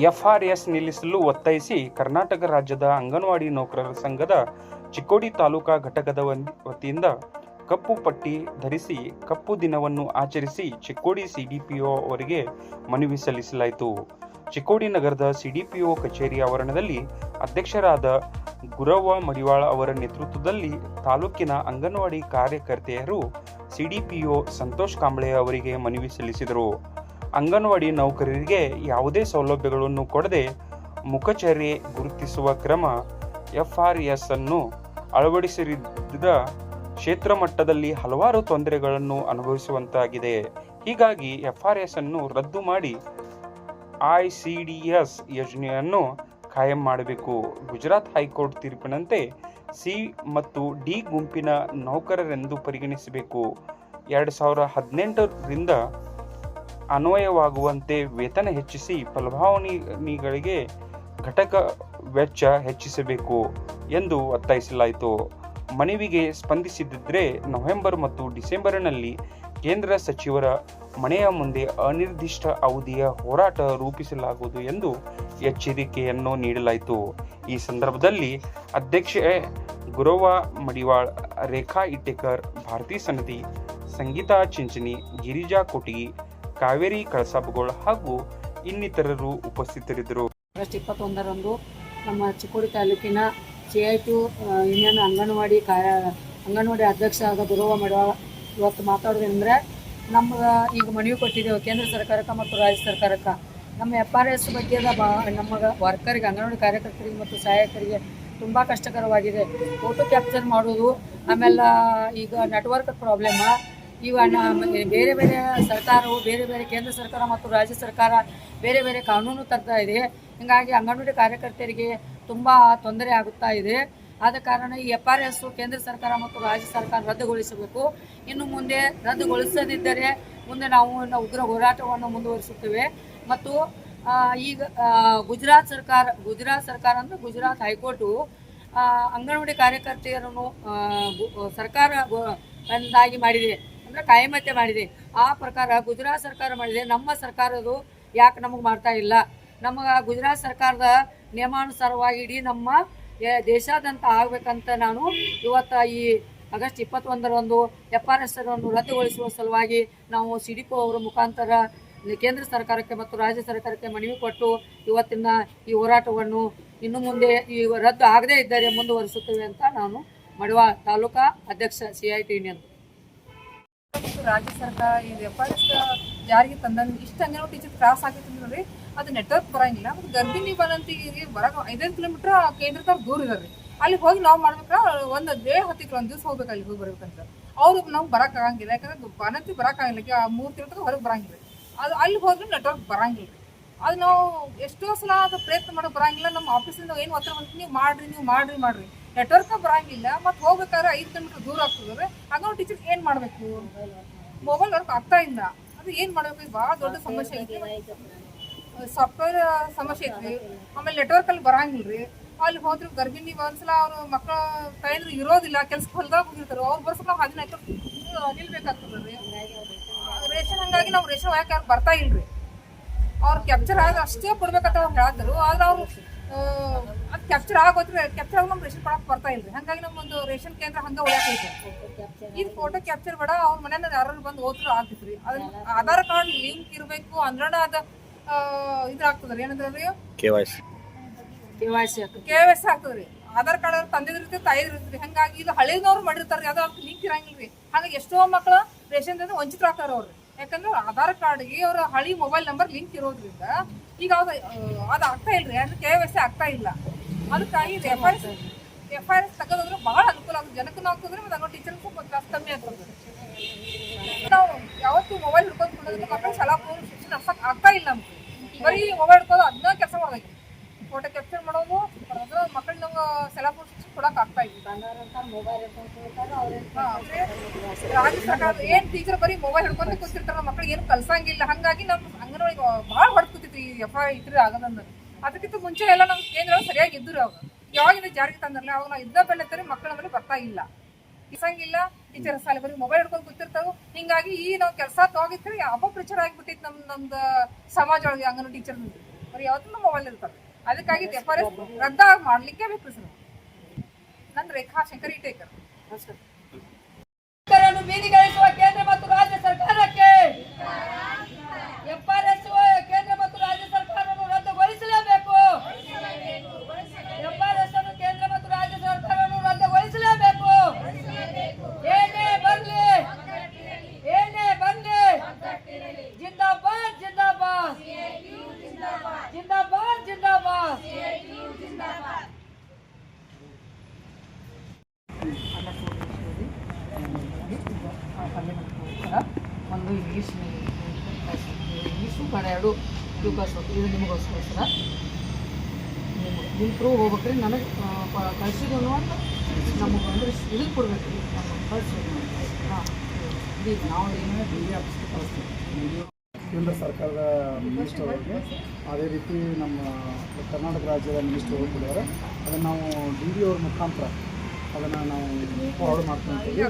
ಎಫ್ಆರ್ಎಸ್ ನಿಲ್ಲಿಸಲು ಒತ್ತಾಯಿಸಿ ಕರ್ನಾಟಕ ರಾಜ್ಯದ ಅಂಗನವಾಡಿ ನೌಕರರ ಸಂಘದ ಚಿಕ್ಕೋಡಿ ತಾಲೂಕಾ ಘಟಕದ ವತಿಯಿಂದ ಕಪ್ಪು ಪಟ್ಟಿ ಧರಿಸಿ ಕಪ್ಪು ದಿನವನ್ನು ಆಚರಿಸಿ ಚಿಕ್ಕೋಡಿ ಸಿಡಿಪಿಒ ಅವರಿಗೆ ಮನವಿ ಸಲ್ಲಿಸಲಾಯಿತು. ಚಿಕ್ಕೋಡಿ ನಗರದ ಸಿಡಿಪಿಒ ಕಚೇರಿ ಆವರಣದಲ್ಲಿ ಅಧ್ಯಕ್ಷರಾದ ಗುರವ್ವ ಮಡಿವಾಳ ಅವರ ನೇತೃತ್ವದಲ್ಲಿ ತಾಲೂಕಿನ ಅಂಗನವಾಡಿ ಕಾರ್ಯಕರ್ತೆಯರು ಸಿಡಿಪಿಒ ಸಂತೋಷ್ ಕಾಂಬ್ಳೆ ಅವರಿಗೆ ಮನವಿ ಸಲ್ಲಿಸಿದರು. ಅಂಗನವಾಡಿ ನೌಕರರಿಗೆ ಯಾವುದೇ ಸೌಲಭ್ಯಗಳನ್ನು ಕೊಡದೆ ಮುಖಚರ್ಯೆ ಗುರುತಿಸುವ ಕ್ರಮ ಎಫ್ಆರ್ಎಸ್ ಅನ್ನು ಅಳವಡಿಸಿದ ಕ್ಷೇತ್ರ ಮಟ್ಟದಲ್ಲಿ ಹಲವಾರು ತೊಂದರೆಗಳನ್ನು ಅನುಭವಿಸುವಂತಾಗಿದೆ. ಹೀಗಾಗಿ ಎಫ್ ಆರ್ ಎಸ್ ಅನ್ನು ರದ್ದು ಮಾಡಿ ಐ ಸಿ ಡಿ ಎಸ್ ಯೋಜನೆಯನ್ನು ಕಾಯಂ ಮಾಡಬೇಕು. ಗುಜರಾತ್ ಹೈಕೋರ್ಟ್ ತೀರ್ಪಿನಂತೆ ಸಿ ಮತ್ತು ಡಿ ಗುಂಪಿನ ನೌಕರರೆಂದು ಪರಿಗಣಿಸಬೇಕು. ಎರಡು ಸಾವಿರ ಹದಿನೆಂಟರಿಂದ ಅನ್ವಯವಾಗುವಂತೆ ವೇತನ ಹೆಚ್ಚಿಸಿ ಫಲಾನುಭವಿಗಳಿಗೆ ಘಟಕ ವೆಚ್ಚ ಹೆಚ್ಚಿಸಬೇಕು ಎಂದು ಒತ್ತಾಯಿಸಲಾಯಿತು. ಮನವಿಗೆ ಸ್ಪಂದಿಸಿದ್ದರೆ ನವೆಂಬರ್ ಮತ್ತು ಡಿಸೆಂಬರ್ನಲ್ಲಿ ಕೇಂದ್ರ ಸಚಿವರ ಮನೆಯ ಮುಂದೆ ಅನಿರ್ದಿಷ್ಟ ಅವಧಿಯ ಹೋರಾಟ ರೂಪಿಸಲಾಗುವುದು ಎಂದು ಎಚ್ಚರಿಕೆಯನ್ನು ನೀಡಲಾಯಿತು. ಈ ಸಂದರ್ಭದಲ್ಲಿ ಅಧ್ಯಕ್ಷೆ ಗುರುವ ಮಡಿವಾಳ್, ರೇಖಾ ಇಟ್ಟೇಕರ್, ಭಾರತೀ ಸಮಿತಿ, ಸಂಗೀತಾ ಚಿಂಚನಿ ಗಿರಿಜಾ ಕೊಟಗಿ ಕಾವೇರಿ ಕಳಸಾಬಗೋಳ್ ಹಾಗೂ ಇನ್ನಿತರರು ಉಪಸ್ಥಿತರಿದ್ದರು. ಆಗಸ್ಟ್ ಇಪ್ಪತ್ತೊಂದರಂದು ನಮ್ಮ ಚಿಕ್ಕೋಡಿ ತಾಲೂಕಿನ C I T union anganwadi ಕಾರ್ಯ, ಅಂಗನವಾಡಿ ಅಧ್ಯಕ್ಷ ಆದ ಗುರುವ ಮಡುವ ಇವತ್ತು ಮಾತಾಡೋದಂದ್ರೆ ನಮ್ಗೆ ಈಗ ಮನವಿ ಕೊಟ್ಟಿದ್ದೇವೆ ಕೇಂದ್ರ ಸರ್ಕಾರಕ್ಕೆ ಮತ್ತು ರಾಜ್ಯ ಸರ್ಕಾರಕ್ಕೆ. ನಮ್ಮ ಎಫ್ ಆರ್ ಎಸ್ ಬಗ್ಗೆ ಬಾ ನಮಗೆ ವರ್ಕರಿಗೆ, ಅಂಗನವಾಡಿ ಕಾರ್ಯಕರ್ತರಿಗೆ ಮತ್ತು ಸಹಾಯಕರಿಗೆ ತುಂಬ ಕಷ್ಟಕರವಾಗಿದೆ. ಫೋಟೋ ಕ್ಯಾಪ್ಚರ್ ಮಾಡೋದು, ಆಮೇಲೆ ಈಗ ನೆಟ್ವರ್ಕ್ ಪ್ರಾಬ್ಲಮ್ ಇವ ಬೇರೆ ಬೇರೆ ಸರ್ಕಾರವು, ಬೇರೆ ಬೇರೆ ಕೇಂದ್ರ ಸರ್ಕಾರ ಮತ್ತು ರಾಜ್ಯ ಸರ್ಕಾರ ಬೇರೆ ಬೇರೆ ಕಾನೂನು ತರ್ತಾ ಇದೆ. ಹೀಗಾಗಿ ಅಂಗನವಾಡಿ ಕಾರ್ಯಕರ್ತರಿಗೆ ತುಂಬ ತೊಂದರೆ ಆಗುತ್ತಾ ಇದೆ. ಆದ ಕಾರಣ ಈ ಎಫ್ ಆರ್ ಎಸ್ ಕೇಂದ್ರ ಸರ್ಕಾರ ಮತ್ತು ರಾಜ್ಯ ಸರ್ಕಾರ ರದ್ದುಗೊಳಿಸಬೇಕು. ಇನ್ನು ಮುಂದೆ ರದ್ದುಗೊಳಿಸದಿದ್ದರೆ ಮುಂದೆ ನಾವು ಉಗ್ರ ಹೋರಾಟವನ್ನು ಮುಂದುವರಿಸುತ್ತೇವೆ. ಮತ್ತು ಈಗ ಗುಜರಾತ್ ಸರ್ಕಾರ ಗುಜರಾತ್ ಸರ್ಕಾರ ಅಂದರೆ ಗುಜರಾತ್ ಹೈಕೋರ್ಟು ಅಂಗನವಾಡಿ ಕಾರ್ಯಕರ್ತೆಯರನ್ನು ಸರ್ಕಾರ ಬಂದಾಗಿ ಮಾಡಿದೆ. ಅಂದರೆ ಕಾಯಮತ್ತೆ ಮಾಡಿದೆ. ಆ ಪ್ರಕಾರ ಗುಜರಾತ್ ಸರ್ಕಾರ ಮಾಡಿದೆ. ನಮ್ಮ ಸರ್ಕಾರದು ಯಾಕೆ ನಮಗೆ ಮಾಡ್ತಾ ಇಲ್ಲ? ನಮಗೆ ಗುಜರಾತ್ ಸರ್ಕಾರದ ನಿಯಮಾನುಸಾರವಾಗಿ ಇಡೀ ನಮ್ಮ ದೇಶಾದ್ಯಂತ ಆಗ್ಬೇಕಂತ ನಾನು ಇವತ್ತು ಈ ಆಗಸ್ಟ್ ಇಪ್ಪತ್ತೊಂದರಂದು ಎಫ್ ಆರ್ ಎಸ್ ಅನ್ನು ರದ್ದುಗೊಳಿಸುವ ಸಲುವಾಗಿ ನಾವು ಸಿಡಿಪೋ ಅವರ ಮುಖಾಂತರ ಕೇಂದ್ರ ಸರ್ಕಾರಕ್ಕೆ ಮತ್ತು ರಾಜ್ಯ ಸರ್ಕಾರಕ್ಕೆ ಮನವಿ ಕೊಟ್ಟು ಇವತ್ತಿನ ಈ ಹೋರಾಟವನ್ನು ಇನ್ನು ಮುಂದೆ ಈ ರದ್ದು ಆಗದೇ ಇದ್ದರೆ ಮುಂದುವರಿಸುತ್ತೇವೆ ಅಂತ ನಾನು ಮಡವಾ ತಾಲೂಕಾ ಅಧ್ಯಕ್ಷ ಸಿ ಐ ಟಿ ಯೂನಿಯನ್. ರಾಜ್ಯ ಸರ್ಕಾರ ಈ ಎಫ್ ಯಾರಿಗೆ ಎಸ್ ಜಾರಿಗೆ ತಂದಂಗೆ ಇಷ್ಟು ಅಂಗನವಾಡಿ ಟೀಚರ್ ಕ್ರಾಸ್ ಆಗೈತೆ ನೋಡ್ರಿ. ಅದು ನೆಟ್ವರ್ಕ್ ಬರಂಗಿಲ್ಲ ಮತ್ತು ಗರ್ಭಿಣಿ ಬನಂತಿಗೆ ಬರಕ ಐದೈದು ಕಿಲೋಮೀಟ್ರ್ ಕೇಂದ್ರದವ್ರು ದೂರ ಇದಾರೆ. ಅಲ್ಲಿ ಹೋಗಿ ನಾವು ಮಾಡ್ಬೇಕ್ರ ಒಂದು ಡೇ ಹತ್ತಿತ್ತು ಒಂದು ದಿವಸ ಹೋಗ್ಬೇಕು ಅಲ್ಲಿ ಹೋಗಿ ಬರ್ಬೇಕಂತ ಅವ್ರು ನಾವು ಬರಕ್ಕಾಗಂಗಿಲ್ಲ ಯಾಕಂದ್ರೆ ಬನಂತಿ ಬರಕ್ಕಾಗಿಲ್ಲ ಆ ಮೂರು ತಿಂಗಳು ಹೊರಗೆ ಬರಂಗಿಲ್ಲ. ಅದು ಅಲ್ಲಿ ಹೋದ್ರೆ ನೆಟ್ವರ್ಕ್ ಬರಂಗಿಲ್ಲ. ಅದು ನಾವು ಎಷ್ಟೋ ಸಲ ಅದು ಪ್ರಯತ್ನ ಮಾಡೋಕೆ ಬರೋಂಗಿಲ್ಲ. ನಮ್ಮ ಆಫೀಸಿಂದ ಏನು ಹತ್ರ ಬಂತು ನೀವು ಮಾಡಿರಿ ನೀವು ಮಾಡಿರಿ ಮಾಡಿರಿ. ನೆಟ್ವರ್ಕ್ ಬರೋಂಗಿಲ್ಲ. ಮತ್ತು ಹೋಗ್ಬೇಕಾದ್ರೆ ಐದು ಕಿಲೋಮೀಟ್ರ್ ದೂರ ಆಗ್ತದೆ ಹಾಗಾಗಿ ಟೀಚರ್ ಏನು ಮಾಡಬೇಕು? ಮೊಬೈಲ್ ವರ್ಕ್ ಆಗ್ತಾ ಇಲ್ಲ. ಅದು ಏನು ಮಾಡಬೇಕು? ಭಾಳ ದೊಡ್ಡ ಸಮಸ್ಯೆ ಐತಿ ಸಾಫ್ಟ್ವೇರ್ ಸಮಸ್ಯೆ ಐತ್ರಿ. ಆಮೇಲೆ ನೆಟ್ವರ್ಕಲ್ಲಿ ಬರೋಂಗಿಲ್ಲ ರೀ ಅಲ್ಲಿ ಹೋದ್ರೆ ಗರ್ಭಿಣಿ ಒಂದ್ಸಲ ಅವರು ಮಕ್ಕಳ ಕೈಯಿಂದ ಇರೋದಿಲ್ಲ. ಕೆಲ್ಸಕ್ಕೆ ಹೊಲ್ದಾಗ ಹೋಗಿರ್ತಾರೆ. ಅವ್ರು ನಾವು ಹದಿನೈದು ನಿಲ್ಬೇಕಾಗ್ತದೆ ರೀ ರೇಷನ್ ಹಂಗಾಗಿ ನಾವು ರೇಷನ್ ಯಾರು ಬರ್ತಾ ಇಲ್ರಿ. ಅವ್ರು ಕ್ಯಾಪ್ಚರ್ ಆಗ ಅಷ್ಟೇ ಕೊಡ್ಬೇಕಂತ ಅವ್ರು ಹೇಳಿದ್ರು ಆದ್ರೆ ಅವರು ಅದು ಕ್ಯಾಪ್ಚರ್ ಆಗೋದ್ರೆ ಕ್ಯಾಪ್ಚರ್ ಆಗ ನಮ್ಗೆ ರೇಷನ್ ಕೊಡಕ್ಕೆ ಬರ್ತಾ ಇಲ್ರಿ. ಹಂಗಾಗಿ ನಮ್ಮೊಂದು ರೇಷನ್ ಕೇಂದ್ರ ಹಂಗೆ ಉಳಿಯಾಕೈತೆ. ಇದು ಫೋಟೋ ಕ್ಯಾಪ್ಚರ್ ಬೇಡ ಅವ್ರ ಮನೆಯಿಂದ ಯಾರು ಬಂದು ಹೋದ್ರು ಆಗ್ತಿತ್ರಿ. ಅದನ್ನ ಆಧಾರ್ ಕಾರ್ಡ್ ಲಿಂಕ್ ಇರಬೇಕು ಅಂದ್ರೆ ಅದ ಆ, ಇದಾಗ್ತದ್ರಿ ಏನಂದ್ರೆ re K Y C. K S ಆಗ್ತದ್ರಿ. ಆಧಾರ್ ಕಾರ್ಡ್ ಅವ್ರು ತಂದಿದ್ರಿ ತಾಯಿದ್ರಿ ಹಂಗಾಗಿ ಇದು ಹಳೇದವ್ರು ಮಾಡಿರ್ತಾರ್ರಿ ಅದು ಅವ್ರಿಗೆ ಲಿಂಕ್ ಇರಂಗಿಲ್ರಿ. ಹಾಗಾಗಿ ಎಷ್ಟೋ ಮಕ್ಕಳು ರೇಷನ್ದಿಂದ ವಂಚಿತರಾಗ್ತಾರ ಅವ್ರು ಯಾಕಂದ್ರೆ ಆಧಾರ್ ಕಾರ್ಡ್ಗೆ ಅವ್ರ ಹಳಿ ಮೊಬೈಲ್ ನಂಬರ್ ಲಿಂಕ್ ಇರೋದ್ರಿಂದ ಈಗ ಅದು ಅದು ಆಗ್ತಾ ಇಲ್ರಿ ಅಂದ್ರೆ ಕೆ ಎಸ್ ಆಗ್ತಾ ಇಲ್ಲ. ಅದಕ್ಕಾಗಿ F I R F I S ತಗೋದ್ರೆ ಭಾಳ ಅನುಕೂಲ ಆಗುತ್ತೆ. ಜನಕ್ಕೂ ನಾವು ಮತ್ತು ಅನ್ನೋ ಟೀಚರ್ಗೂ ಕಮ್ಮಿ ಆಗ್ತದೆ ನಾವು ಯಾವತ್ತು ಮೊಬೈಲ್ ಹಿಡ್ಕೊಂಡು ಕೊಡೋದ್ರಿಂದ ಮಕ್ಕಳು ಶಾಲಾ ಪೂರ್ವ ಶಿಕ್ಷಣ ನಡ್ಸಕ್ ಆಗ್ತಾ ಇಲ್ಲ ನಮ್ಗೆ. ಬರೀ ಮೊಬೈಲ್ ಹಿಡ್ಕೊಂಡು ಅದನ್ನ ಕೆಲಸ ಮಾಡಬೇಕು. ಫೋಟೋ ಕ್ಯಾಪ್ಚರ್ ಮಾಡೋದು ಮಕ್ಕಳು ನಮ್ಗೆ ಶಾಲಾ ಕೊಡಕ್ ಆಗ್ತಾ ಇಲ್ಲ ರಾಜ್ಯ ಸರ್ಕಾರ ಏನ್ ಟೀಚರ್ ಬರೀ ಮೊಬೈಲ್ ಹಿಡ್ಕೊಂಡು ಕೂತಿರ್ತಾರ ಮಕ್ಳಿಗೆ ಏನು ಕಲ್ಸಂಗಿಲ್ಲ. ಹಂಗಾಗಿ ನಮ್ಮ ಅಂಗನವಾಡಿ ಭಾಳ ಹೊಡ್ಕೊತಿತ್ತು ಈ ಎಫ್ ಐ ಇದ್ರ ಆಗದಂದ್ರೆ ಅದಕ್ಕಿಂತ ಮುಂಚೆ ಎಲ್ಲ ನಮ್ಮ ಕೇಂದ್ರ ಸರಿಯಾಗಿ ಇದ್ದರು ಅವಾಗ ಯಾವಾಗಿಂದ ಜಾರಿಗೆ ತಂದ್ರಲ್ಲ ಅವಾಗ ನಾವು ಇದ್ದ ಬೆಲೆ ಮಕ್ಕಳ ಮೇಲೆ ಬರ್ತಾ ಇಲ್ಲ. ಇಸಂಗಿಲ್ಲ ಟೀಚರ್ ಸಾಲ ಬರೀ ಮೊಬೈಲ್ ಹಿಡ್ಕೊಂಡು ಕೂತಿರ್ತಾವ ಹಿಂಗಾಗಿ ಈ ನಾವು ಕೆಲಸ ತಗೋಗಿದ್ರೆ ಅಪಪ್ರಚಾರ ಆಗಿಬಿಟ್ಟಿತ್ತು ನಮ್ ನಮ್ದು ಸಮಾಜ ಒಳಗೆ ಅಂಗನ ಟೀಚರ್ ಬರೀ ಯಾವತ್ತೂ ಮೊಬೈಲ್ ಇರ್ತಾರೆ ಅದಕ್ಕಾಗಿ ಎಫ್ ಆರ್ ಎಸ್ ರದ್ದ ಮಾಡ್ಲಿಕ್ಕೆ ಬೇಕು ಸರ್. ನನ್ನ ರೇಖಾ ಶಂಕರ್ ಇಟೇಕರ್ ನಮಸ್ಕಾರ ರೈತರನ್ನು ಬೀದಿಗಿಳಿಸುವ ಕೇಂದ್ರ ಮತ್ತು ರಾಜ್ಯ ಸರ್ಕಾರಕ್ಕೆ ಎಫ್ಆರ್ಎಸ್ ಕೇಂದ್ರ ಮತ್ತು ರಾಜ್ಯ ಸರ್ಕಾರವನ್ನು ರದ್ದುಗೊಳಿಸಲೇಬೇಕು ಎಫ್ಆರ್ಎಸ್ ಅನ್ನು ಕೇಂದ್ರ ಮತ್ತು ರಾಜ್ಯ ಸರ್ಕಾರವನ್ನು ರದ್ದುಗೊಳಿಸಲೇಬೇಕು ಏನೇ ಬರ್ಲಿ ಏನೇ ಬರ್ಲಿ ಜಿಂದಾಬಾದ್ ಜಿಂದಾಬಾದ್ ಜಿಂದಾಬಾದ್ ಜಿಂದಾಬಾದ್ ಒಂದು ಇಂಗ್ಲೀಷ್ ಕನ್ನಡ ಎರಡು ಟೂಕರ್ಸ್ ಇದು ನಿಮಗೋಸ್ಕರ ನಿಮ್ಮ ಪ್ರೂವ್ ಹೋಗ್ಬೇಕ್ರಿ. ನನಗೆ ಕಳಿಸಿದ್ದು ಅಂತ ನಮಗೆ ಅಂದರೆ ಇದು ಕೊಡ್ಬೇಕು. ರೀ ನಮಗೆ ಕಳಿಸ್ಬೇಕು ಹಾಂ ನಾವು ಏನೇ ಡಿ ಕೇಂದ್ರ ಸರ್ಕಾರದ ಮಿನಿಸ್ಟರ್ ಅವರಿಗೆ ಅದೇ ರೀತಿ ನಮ್ಮ ಕರ್ನಾಟಕ ರಾಜ್ಯದ ಮಿನಿಸ್ಟರ್ ಅವರು ಕೂಡ ಅದನ್ನು ನಾವು ಡಿ ಡಿ ಅವ್ರ ಮುಖಾಂತರ ಅದನ್ನು ನಾವು ಫಾರ್ವರ್ಡ್ ಮಾಡ್ಕೊಂತೀವಿ.